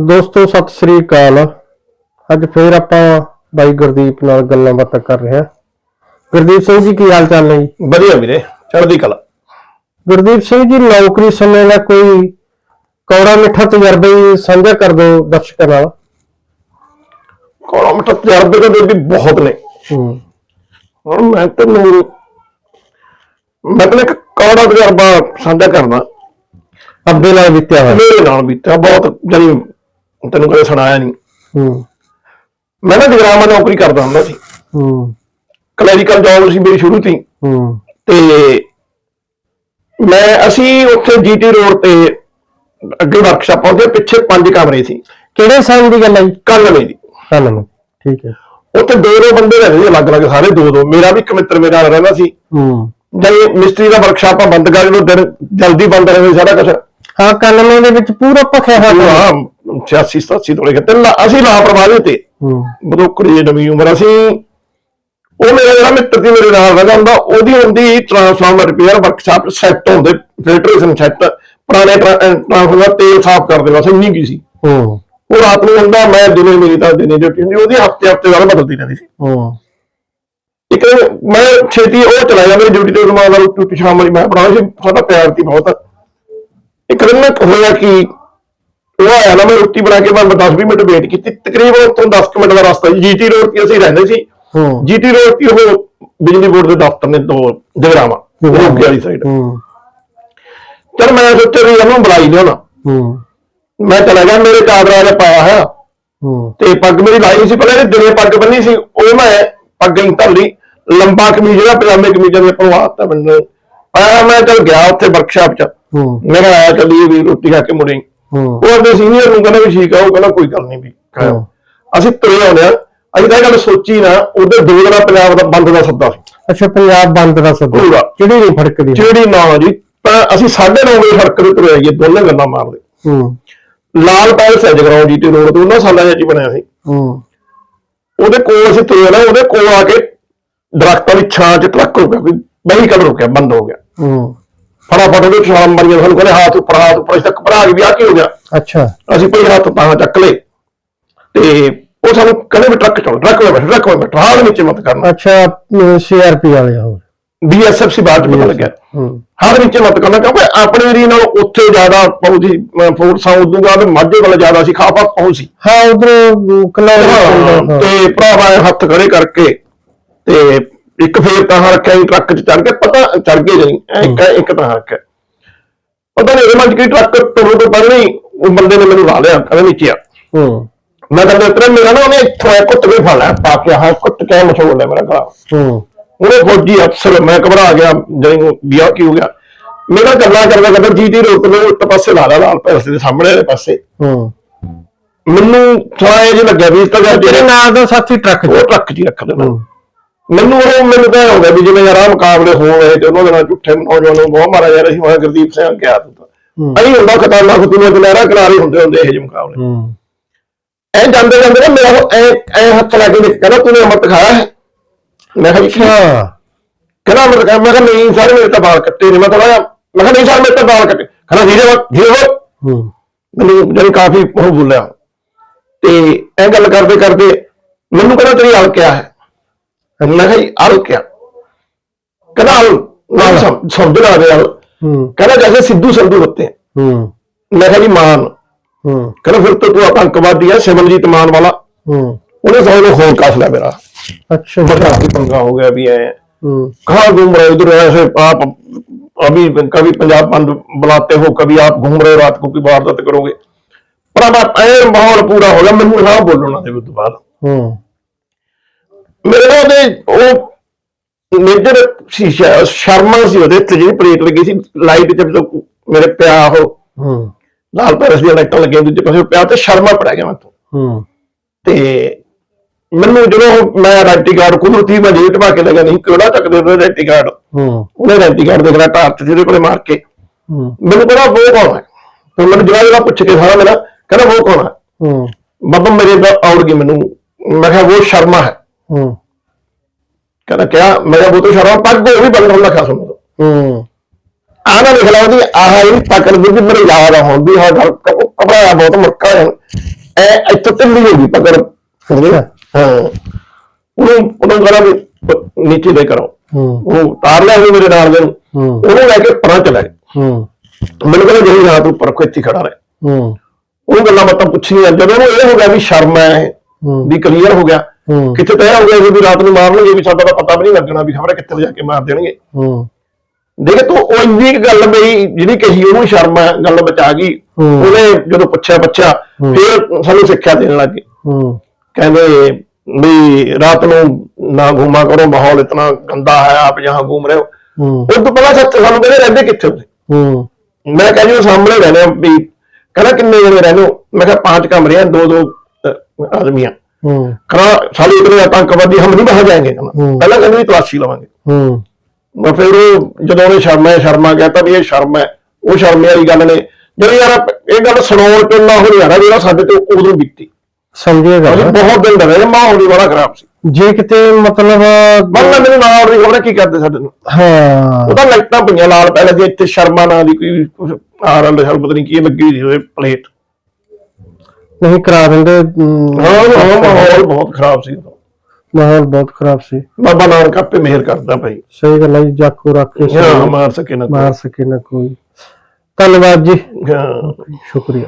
ਦੋਸਤੋ ਸਤਿ ਸ੍ਰੀ ਅਕਾਲ। ਅੱਜ ਫੇਰ ਆਪਾਂ ਬਾਈ ਗੁਰਦੀਪ ਨਾਲ ਗੱਲਾਂ ਬਾਤਾਂ ਕਰ ਰਹੇ ਹਾਂ। ਗੁਰਦੀਪ ਸਿੰਘ ਜੀ ਕੀ ਹਾਲ ਚਾਲ ਨੇ ਜੀ? ਵਧੀਆ ਵੀਰੇ ਚੜ੍ਹਦੀ ਕਲਾ। ਗੁਰਦੀਪ ਸਿੰਘ ਜੀ ਨੌਕਰੀ ਸਮੇਂ ਦਾ ਕੋਈ ਕੌੜਾ ਮਿੱਠਾ ਤਜਰਬਾ ਹੀ ਸਾਂਝਾ ਕਰ ਦਿਓ ਦਰਸ਼ਕਾਂ ਨਾਲ। ਕੋਲਾ ਮਟ ਤਜਰਬੇ ਤਾਂ ਵੀ ਬਹੁਤ ਨੇ। ਹੂੰ। ਹੁਣ ਮੈਂ ਤੈਨੂੰ ਮੈਂ ਤੈਨੂੰ ਇੱਕ ਕੌੜਾ ਤਜਰਬਾ ਸਾਂਝਾ ਕਰਦਾ। ਅੱਬੇ ਨਾਲ ਬੀਤਿਆ ਹੋਇਆ। ਮੇਰੇ ਨਾਲ ਬੀਤਿਆ ਬਹੁਤ ਜਾਨੀ ਤੈਨੂੰ ਕਦੇ ਸੁਣਾਇਆ ਨਹੀਂ। ਹੂੰ। ਮੈਂ ਨਾ ਜਗਰਾਮਾ ਨੌਕਰੀ ਕਰਦਾ ਹੁੰਦਾ ਸੀ। ਹੂੰ। ਕਲੈਰੀਕਲ ਜੌਬ ਸੀ ਮੇਰੀ ਸ਼ੁਰੂ ਤੋਂ ਹੀ। ਤੇ ਮੈਂ ਅਸੀਂ ਉੱਥੇ ਜੀਟੀ ਰੋਡ ਤੇ ਅੱਗੇ ਵਰਕਸ਼ਾਪ ਉਹਦੇ ਪਿੱਛੇ ਪੰਜ ਕਮਰੇ ਸੀ। ਕਿਹੜੇ ਸਾਲ ਦੀ ਗੱਲ ਹੈ ਜੀ? ਕਾਲਵੇਂ ਦੀ। ਕੱਲ ਠੀਕ ਹੈ। ਉੱਥੇ ਦੋ ਦੋ ਬੰਦੇ ਰਹਿੰਦੇ ਸੀ ਅਲੱਗ-ਅਲੱਗ ਸਾਰੇ ਦੋ ਦੋ। ਮੇਰਾ ਵੀ ਇੱਕ ਮਿੱਤਰ ਮੇਰਾ ਨਾਲ ਰਹਿੰਦਾ ਸੀ। ਹੂੰ। ਜਦ ਮਿਸਤਰੀ ਦਾ ਵਰਕਸ਼ਾਪ ਆ ਬੰਦ ਕਰ ਜਦੋਂ ਦਿਨ ਜਲਦੀ ਬੰਦ ਰਹੇ ਸਾਰਾ ਕੁਝ ਹਾਂ ਕੱਲਵੇਂ ਦੇ ਵਿੱਚ ਪੂਰਾ ਭਖਿਆ ਹੋਇਆ ਹਾਂ 86 87 ਤੋਲੇ ਤੇ ਲਾ- ਅਸੀਂ ਲਾਪਰਵਾਹੀ ਤੇ ਹੂੰ। ਬਦੋਕੜੀ ਦੀ ਨਵੀਂ ਉਮਰ ਅਸੀਂ ਉਹ ਮੇਰਾ ਜਿਹੜਾ ਮਿੱਤਰ ਸੀ ਮੇਰੇ ਨਾਲ ਰਹਿੰਦਾ ਹੁੰਦਾ ਉਹਦੀ ਹੁੰਦੀ ਟਰਾਂਸਫਾਰਮਰ ਰਿਪੇਅਰ ਵਰਕਸ਼ਾਪ ਸੈੱਟ ਹੁੰਦੇ ਫਿਲਟਰੇਸ਼ਨ ਸੈੱਟ ਪੁਰਾਣੇ ਟਰਾਂਸਫਾਰਮਰ ਤੇਲ ਸਾਫ਼ ਕਰਦੇ ਬਸ ਇੰਨੀ ਕੀ ਸੀ। ਹੂੰ। ਉਹ ਰਾਤ ਨੂੰ ਹੁੰਦਾ ਮੈਂ ਦਿਨੇ ਮੇਰੀ ਤਾਂ ਦਿਨੇ ਡਿਊਟੀ ਹੁੰਦੀ ਉਹਦੀ ਹਫ਼ਤੇ ਹਫ਼ਤੇ ਬਾਅਦ ਬਦਲਦੀ ਰਹਿੰਦੀ ਸੀ। ਹੂੰ। ਇੱਕ ਮੈਂ ਛੇਤੀ ਉਹ ਚਲਾ ਗਿਆ ਮੇਰੀ ਡਿਊਟੀ ਤੇ ਰਮਾਨ ਦਾ ਟੁੱਟ ਸ਼ਾਮ ਵਾਲੀ ਮੈਂ ਪੜਾਉਂ ਸੀ ਸਾਡਾ ਪਿਆਰ ਸੀ ਬਹੁਤ। ਇੱਕ ਦਿਨ ਨਾ ਹੋਇਆ ਕਿ? ਉਹ ਆਇਆ ਨਾ ਮੈਂ ਰੋਟੀ ਬਣਾ ਕੇ ਮੈਂ 10 20 ਮਿੰਟ ਵੇਟ ਕੀਤੀ। ਤਕਰੀਬਨ ਤੋਂ 10 ਕੁ ਮਿੰਟ ਦਾ ਰਸਤਾ ਜੀਟੀ ਰੋਡ ਤੇ ਅਸੀਂ ਰਹਿੰਦੇ ਸੀ। ਹੂੰ। ਜੀਟੀ ਰੋਡ ਤੇ ਉਹ ਬਿਜਲੀ ਬੋਰਡ ਦੇ ਦਫ਼ਤਰ ਨੇ ਦੋ ਜਗਰਾਵਾ ਰੋਕੀ ਵਾਲੀ ਸਾਈਡ ਹੂੰ। ਚਲ ਮੈਂ ਸੋਚਿਆ ਵੀ ਇਹਨੂੰ ਬੁਲਾਈ ਲਿਆਉਣਾ। ਹੂੰ। ਮੈਂ ਚਲਾ ਗਿਆ ਮੇਰੇ ਚਾਦਰਾ ਜਿਹਾ ਪਾਇਆ ਹੋਇਆ। ਹੂੰ। ਤੇ ਪੱਗ ਮੇਰੀ ਲਾਈ ਸੀ ਪਹਿਲਾਂ ਦਿਨੇ ਪੱਗ ਬੰਨੀ ਸੀ। ਉਹ ਮੈਂ ਪੱਗ ਹੀ ਧਰ ਲਈ। ਲੰਬਾ ਕਮੀਜ਼ ਜਿਹੜਾ ਪਜਾਮੇ ਕਮੀਜ਼ਾਂ ਦੇ ਪਰਵਾਤਾ ਮੈਨੂੰ। ਆਇਆ ਮੈਂ ਚਲ ਗਿਆ ਉੱਥੇ ਵਰਕਸ਼ਾਪ 'ਚ। ਹੂੰ। ਮੈਂ ਕਿਹਾ ਆਇਆ ਚੱਲੀਏ ਵੀ ਰੋਟੀ ਖਾ ਕੇ ਮੁੜੇ। ਹੂੰ। ਉਹ ਅੱਗੇ ਸੀਨੀਅਰ ਨੂੰ ਕਹਿੰਦਾ ਵੀ ਠੀਕ ਆ ਉਹ ਕਹਿੰਦਾ ਕੋਈ ਗੱਲ ਨਹੀਂ ਵੀ ਖਾਓ। ਅਸੀਂ ਤੁਰੇ ਆਉਂਦੇ ਆ ਅਸੀਂ ਤਾਂ ਇਹ ਗੱਲ ਸੋਚੀ ਨਾ ਉਹਦੇ ਦੋ ਦਿਨਾਂ ਪੰਜਾਬ ਦਾ ਬੰਦ ਦਾ ਸੱਦਾ ਸੀ। ਅੱਛਾ ਪੰਜਾਬ ਬੰਦ ਦਾ ਸੱਦਾ। ਕਿਹੜੀ ਨਹੀਂ ਫੜਕਦੀ? ਜਿਹੜੀ ਨਾ ਜੀ ਤਾਂ ਅਸੀਂ 9:30 ਵਜੇ ਸੜਕ ਤੇ ਤੁਰੇ ਆਈਏ ਦੋਨੇ ਗੱਲਾਂ ਮਾਰਦੇ। ਹੂੰ। ਲਾਲ ਪੈਲਸ ਹੈ ਜਗਰਾਉਂ ਜੀਟੀ ਰੋਡ ਤੇ ਉਹਨਾਂ ਸਾਲਾਂ 'ਚ ਹੀ ਬਣਿਆ ਸੀ। ਹੂੰ। ਉਹਦੇ ਕੋਲ ਅਸੀਂ ਤੁਰੇ ਨਾ ਉਹਦੇ ਕੋਲ ਆ ਕੇ ਦਰਖਤਾਂ ਦੀ ਛਾਂ 'ਚ ਟਰੱਕ ਰੁਕਿਆ ਕੋਈ ਵਹੀਕਲ ਰੁਕਿਆ ਬੰਦ ਹੋ ਗਿਆ। ਹੂੰ। ਫਟਾਫਟ ਉਹਦੇ ਛਾਲ ਮਾਰੀਆਂ ਸਾਨੂੰ ਕਹਿੰਦੇ ਹੱਥ ਉੱਪਰ ਹੱਥ ਉੱਪਰ ਅਸੀਂ ਤੱਕ ਭਰਾ ਕੇ ਵੀ ਆ ਕੀ ਹੋ ਗਿਆ। ਅੱਛਾ। ਅਸੀਂ ਭਾਈ ਹੱਥ ਤਾਂ ਚੱਕ ਲਏ। ਤੇ ਉਹ ਸਾਨੂੰ ਕਹਿੰਦੇ ਵੀ ਟਰੱਕ ਚਲਾਓ ਟਰੱਕ ਵਿੱਚ ਟਰੱਕ ਵਿੱਚ ਹਾਲ ਵਿੱਚ ਮਤ ਕਰਨਾ। ਅੱਛਾ ਸੀਆਰਪੀ ਵਾਲੇ ਹੋ ਬੀਐਸਐਫ ਸੀ ਬਾਅਦ ਚ ਪਤਾ ਲੱਗਿਆ। ਹੂੰ। ਹਾਲ ਵਿੱਚ ਮਤ ਕਰਨਾ ਕਿਉਂਕਿ ਆਪਣੇ ਏਰੀਆ ਨਾਲ ਉੱਥੇ ਜ਼ਿਆਦਾ ਫੌਜੀ ਫੋਰਸਾਂ ਉਦੋਂ ਬਾਅਦ ਮਾਝੇ ਵਾਲਾ ਜ਼ਿਆਦਾ ਸੀ ਖਾਫਾ ਸੀ ਹਾਂ ਉਧਰ ਹਾਂ, ਕਲੌਰ ਤੇ ਭਰਾਵਾ ਹੱਥ ਖੜੇ ਕਰਕੇ ਤੇ ਇੱਕ ਫੇਰ ਤਾਂ ਰੱਖਿਆ ਸੀ ਟਰੱਕ 'ਚ ਚੜ ਕੇ ਪਤਾ ਚੜ ਗਏ ਜਾਨੀ ਐਂ ਇੱਕ ਇੱਕ ਤਾਂ ਰੱਖਿਆ ਪਤਾ ਨਹੀਂ ਇਹਦੇ ਮੱਝ ਕੀ ਟਰੱਕ ਤੁਰਨ ਤੋਂ ਪਹਿਲਾਂ ਹੀ ਉਹ ਬੰਦੇ ਨੇ ਮੈਨੂੰ ਲਾ ਲਿਆ ਕਹਿੰਦਾ ਨੀਚੇ ਆ। ਹੂੰ। ਮੈਂ ਕਹਿੰਦਾ ਤੇਰਾ ਮੇਰਾ ਨਾ ਉਹਨੇ ਇੱਥੋਂ ਐ ਕੇ ਫੜ ਲਿਆ ਪਾ ਕੇ ਹਾਂ ਕੁੱਟ ਕੇ ਮਸ਼ਹੂਰ ਹੈ ਮੇਰਾ ਗਲਾ ਹੂੰ। ਉਹਨੇ ਫੌਜੀ ਅਫਸਰ ਮੈਂ ਘਬਰਾ ਗਿਆ ਜਦੋਂ ਵਿਆਹ ਕੀ ਹੋ ਗਿਆ। ਮੇਰਾ ਗੱਲਾਂ ਕਰਦਾ ਕਰਦਾ ਜੀਟੀ ਰੋਡ ਤੋਂ ਉੱਤ ਪਾਸੇ ਲਾ ਲਿਆ ਲਾਲ ਪੈਸੇ ਦੇ ਸਾਹਮਣੇ ਵਾਲੇ ਪਾਸੇ। ਹੂੰ। ਮੈਨੂੰ ਥੋੜਾ ਇਹ ਜਿਹਾ ਲੱਗਿਆ ਵੀ ਇਸ ਤਾਂ ਤੇਰੇ ਜਿਹੜੇ ਨਾਲ ਦਾ ਸਾਥੀ ਟਰੱਕ ਉਹ ਟਰੱਕ ਹੀ ਰੱਖ ਦੇਣਾ। ਮੈਨੂੰ ਉਹ ਮੈਨੂੰ ਤਾਂ ਇਹ ਹੋ ਗਿਆ ਵੀ ਜਿਵੇਂ ਯਾਰ ਆਹ ਮੁਕਾਬਲੇ ਹੋ ਰਹੇ ਤੇ ਉਹਨਾਂ ਦੇ ਨਾਲ ਝੁੱਠੇ ਨੌਜਵਾਨ ਨੂੰ ਬਹੁਤ ਮਾਰਿਆ ਜਾ ਰਿਹਾ ਸੀ ਮੈਂ ਗੁਰਦੀਪ ਸਿੰਘ ਗਿਆ ਤੂੰ ਅਹੀਂ ਹੁੰਦਾ ਖਤਰਨਾਕ ਦੁਨੀਆ ਦੇ ਲਹਿਰਾ ਕਿਨਾਰੇ ਹੁੰਦੇ ਹੁੰਦੇ ਇਹ ਜਿਹੇ ਮੁਕਾਬਲੇ। ਐ ਜਾਂਦੇ ਜਾਂਦੇ ਨਾ ਮੇਰਾ ਉਹ ਐ ਐ ਹੱਥ ਲਾ ਕੇ ਦੇਖ ਕਹਿੰਦਾ ਤੂੰ ਅਮਰਤ ਖਾਇਆ ਹੈ? ਮੈਂ ਕਿਹਾ? ਅੱਛਾ। ਕਹਿੰਦਾ ਅਮਰਤ ਖਾਇਆ ਮੈਂ ਕਿਹਾ ਨਹੀਂ ਸਰ ਮੇਰੇ ਤਾਂ ਵਾਲ ਕੱਟੇ ਨੇ ਮੈਂ ਥੋੜਾ ਜਿਹਾ ਮੈਂ ਕਿਹਾ ਨਹੀਂ ਸਰ ਮੇਰੇ ਤਾਂ ਵਾਲ ਕੱਟੇ। ਕਹਿੰਦਾ ਧੀਰੇ ਹੋ ਧੀਰੇ ਹੋ। ਮੈਨੂੰ ਜਾਨੀ ਕਾਫੀ ਉਹ ਬੋਲਿਆ। ਤੇ ਐ ਗੱਲ ਕਰਦੇ ਕਰਦੇ ਮੈਨੂੰ ਕਹਿੰਦਾ ਤੇਰੀ ਹਲ ਕਿਆ ਹੈ। എന്നൊക്കെ ആളൊക്കെയാണ് కదా వాళ్ళు సొంత కాదు వాళ్ళు कहना जैसे सिद्धू संधू होते हैं मैं कहा मान कहना फिर तो तू आतंकवादी है सिमरजीत मान वाला उन्हें समझ लो खून काफिला मेरा अच्छा पंगा हो गया अभी है कहा घूम रहे उधर ऐसे आप अभी कभी पंजाब बंद बुलाते हो कभी आप घूम रहे हो रात को की वारदात करोगे पर अब माहौल पूरा हो गया मैं बोलो ना बाद ਮੇਰੇ ਉਹਦੇ ਉਹ ਮੇਜਰ ਸ਼ੀਸ਼ਾ ਸ਼ਰਮਾ ਸੀ ਉਹਦੇ ਤੇ ਜਿਹੜੀ ਪਲੇਟ ਲੱਗੀ ਸੀ ਲਾਈਟ ਤੇ ਮੇਰੇ ਪਿਆ ਉਹ ਹੂੰ। ਲਾਲ ਪੈਰਸ ਦੀਆਂ ਲਾਈਟਾਂ ਲੱਗੀਆਂ ਦੂਜੇ ਪਾਸੇ ਪਿਆ ਤੇ ਸ਼ਰਮਾ ਪੜ ਗਿਆ ਮੈਥੋਂ। ਹੂੰ। ਤੇ ਮੈਨੂੰ ਜਦੋਂ ਮੈਂ ਆਇਡੈਂਟੀ ਕਾਰਡ ਕੁਦਰਤੀ ਮੈਂ ਜੇਬ ਪਾ ਕੇ ਲੱਗਾ ਨਹੀਂ ਕਿਹੜਾ ਚੱਕਦੇ ਉਹਦੇ ਆਇਡੈਂਟੀ ਕਾਰਡ? ਹੂੰ। ਉਹਨੇ ਆਇਡੈਂਟੀ ਕਾਰਡ ਦੇਖਣਾ ਟਾਰਚ ਜਿਹਦੇ ਕੋਲੇ ਮਾਰ ਕੇ। ਹੂੰ। ਮੈਨੂੰ ਕਹਿੰਦਾ ਉਹ ਕੌਣ ਹੈ? ਫਿਰ ਮੈਨੂੰ ਜਵਾਬ ਜਵਾਬ ਪੁੱਛ ਕੇ ਸਾਰਾ ਮੇਰਾ ਕਹਿੰਦਾ ਉਹ ਕੌਣ ਹੈ? ਹੂੰ। ਬਾਬਾ ਮੇਰੇ ਦਾ ਆਉੜ ਗਈ ਮੈਨੂੰ। ਮੈਂ ਕਿਹਾ ਉਹ ਸ਼ਰਮਾ ਹੈ। ਹੂੰ। ਕਹਿੰਦਾ ਕਿਹਾ ਮੈਂ ਕਿਹਾ ਉਹ ਤਾਂ ਸ਼ਰਮਾ ਪੱਗ ਉਹ ਵੀ ਬੰਦ ਹੁੰਦਾ ਖਾਸ ਹੁੰਦਾ ਹੂੰ। ਆਹ ਨਾ ਲਿਖ ਲਾ ਉਹਦੀ ਆਹ ਇਹ ਪਕੜ ਦੀ ਮੇਰੇ ਯਾਦ ਆ ਹੁੰਦੀ ਹਾਂ ਗੱਲ ਕਪੜਾ ਬਹੁਤ ਮੁੱਕਾ ਹੈ ਐ ਇੱਥੇ ਢਿੱਲੀ ਹੋ ਗਈ ਪਕੜ ਅੱਛਾ। ਹਾਂ। ਉਹਨੂੰ ਉਹਨੂੰ ਕਰਾ ਵੀ ਨੀਚੇ ਦੇ ਕਰੋ। ਉਹ ਤਾਰ ਲਿਆ ਉਹ ਮੇਰੇ ਨਾਲ ਦੇ ਨੂੰ। ਉਹਨੂੰ ਲੈ ਕੇ ਪਰਾਂ ਚਲਾ ਗਿਆ। ਹੂੰ। ਮੈਨੂੰ ਕਹਿੰਦਾ ਜਿਹੜੀ ਰਾਤ ਉੱਪਰ ਇੱਥੇ ਖੜਾ ਰਹੇ। ਹੂੰ। ਉਹ ਗੱਲਾਂ ਬਾਤਾਂ ਪੁੱਛੀਆਂ ਜਦੋਂ ਉਹਨੂੰ ਇਹ ਹੋ ਗਿਆ ਵੀ ਸ਼ਰਮ ਹੂੰ। ਵੀ ਕਲੀਅਰ ਹੋ ਗਿਆ। ਹੂੰ। ਕਿੱਥੇ ਤੈਅ ਹੋ ਵੀ ਰਾਤ ਨੂੰ ਮਾਰਨਗੇ ਵੀ ਸਾਡਾ ਤਾਂ ਪਤਾ ਵੀ ਨਹੀਂ ਲੱਗਣਾ ਵੀ ਖਬਰ ਕਿੱਥੇ ਜਾ ਕੇ ਮਾਰ ਦੇਣਗੇ। ਹੂੰ। ਦੇਖ ਤੂੰ ਉਹ ਇੰਨੀ ਕੁ ਗੱਲ ਮੇਰੀ ਜਿਹੜੀ ਕਹੀ ਉਹਨੂੰ ਸ਼ਰਮ ਆ ਗੱਲ ਬਚਾ ਗਈ। ਉਹਨੇ ਜਦੋਂ ਪੁੱਛਿਆ ਪੁੱਛਿਆ ਫਿਰ ਸਾਨੂੰ ਸਿੱਖਿਆ ਦੇਣ ਲੱਗੇ। ਹੂੰ। ਕਹਿੰਦੇ ਵੀ ਰਾਤ ਨੂੰ ਨਾ ਘੁੰਮਾ ਕਰੋ ਮਾਹੌਲ ਇਤਨਾ ਗੰਦਾ ਹੈ ਆਪ ਜਹਾਂ ਘੁੰਮ ਰਹੇ ਹੋ। ਹੂੰ। ਉਹ ਤੋਂ ਪਹਿਲਾਂ ਸੱਚ ਸਾਨੂੰ ਕਹਿੰਦੇ ਰਹਿੰਦੇ ਕਿੱਥੇ ਹੋ ਹੂੰ। ਮੈਂ ਕਿਹਾ ਜੀ ਉਹ ਸਾਹਮਣੇ ਰਹਿੰਦੇ ਆ ਵੀ ਕਹਿੰਦਾ ਕਿੰਨੇ ਜਣੇ ਰਹਿੰਦੇ ਹੋ? ਮੈਂ ਕਿਹਾ ਪੰਜ ਕਮਰੇ ਆ ਦੋ ਦੋ ਅਹ, ਆਦਮੀ ਹੂੰ कहना साले इतने आतंकवादी हम नहीं बाहर जाएंगे कहना हम्म। पहला कहते भी तलाशी लवांगे ਹੂੰ ਮੈਂ ਫਿਰ ਉਹ ਜਦੋਂ ਉਹਨੇ ਸ਼ਰਮਾ ਸ਼ਰਮਾ ਕਹਿਤਾ ਵੀ ਇਹ ਸ਼ਰਮ ਹੈ ਉਹ ਸ਼ਰਮੇ ਵਾਲੀ ਗੱਲ ਨੇ ਜਿਹੜੀ ਯਾਰ ਇਹ ਗੱਲ ਸੁਣਾਉਣ ਤੋਂ ਨਾ ਹੋ ਰਿਹਾ ਜਿਹੜਾ ਸਾਡੇ ਤੇ ਉਦੋਂ ਬੀਤੀ ਸਮਝਿਆ ਅਸੀਂ ਗੱਲ ਬਹੁਤ ਦਿਨ ਡਰੇ ਮਾਹੌਲ ਵੀ ਬੜਾ ਖਰਾਬ ਸੀ ਜੇ ਕਿਤੇ ਮਤਲਬ ਬੰਦਾ ਮੈਨੂੰ ਨਾਲ ਨਹੀਂ ਖਬਰ ਕੀ ਕਰਦੇ ਸਾਡੇ ਨੂੰ ਹਾਂ ਉਹਦਾ ਲਾਈਟਾਂ ਪਈਆਂ ਲਾਲ ਪਹਿਲੇ ਜੇ ਇੱਥੇ ਸ਼ਰਮਾ ਨਾਂ ਦੀ ਕੋਈ ਕੁਛ ਆਰ ਅੰਦਰ ਸ਼ਰਮ ਪਤਾ ਨਹੀਂ ਕੀ ਲੱਗੀ ਹੋਈ ਸੀ ਉਹਦੇ ਪਲੇਟ ਨਹੀਂ ਕਰਾ ਦਿੰਦੇ ਹਾਂ ਹਾਂ ਮਾਹੌਲ ਬਹੁਤ ਖਰਾਬ ਸੀ ਉਦੋਂ। ਮਾਹੌਲ ਬਹੁਤ ਖਰਾਬ ਸੀ। ਬਾਬਾ ਨਾਨਕ ਆਪੇ ਮਿਹਰ ਕਰਦਾ ਭਾਈ। ਸਹੀ ਗੱਲ ਹੈ ਜੀ ਜਾਕੂ ਰੱਖ ਕੇ ਹਾਂ ਮਾਰ ਸਕੇ ਨਾ ਕੋਈ। ਮਾਰ ਸਕੇ ਨਾ ਕੋਈ। ਧੰਨਵਾਦ ਜੀ। ਹਾਂ। ਸ਼ੁਕਰੀਆ।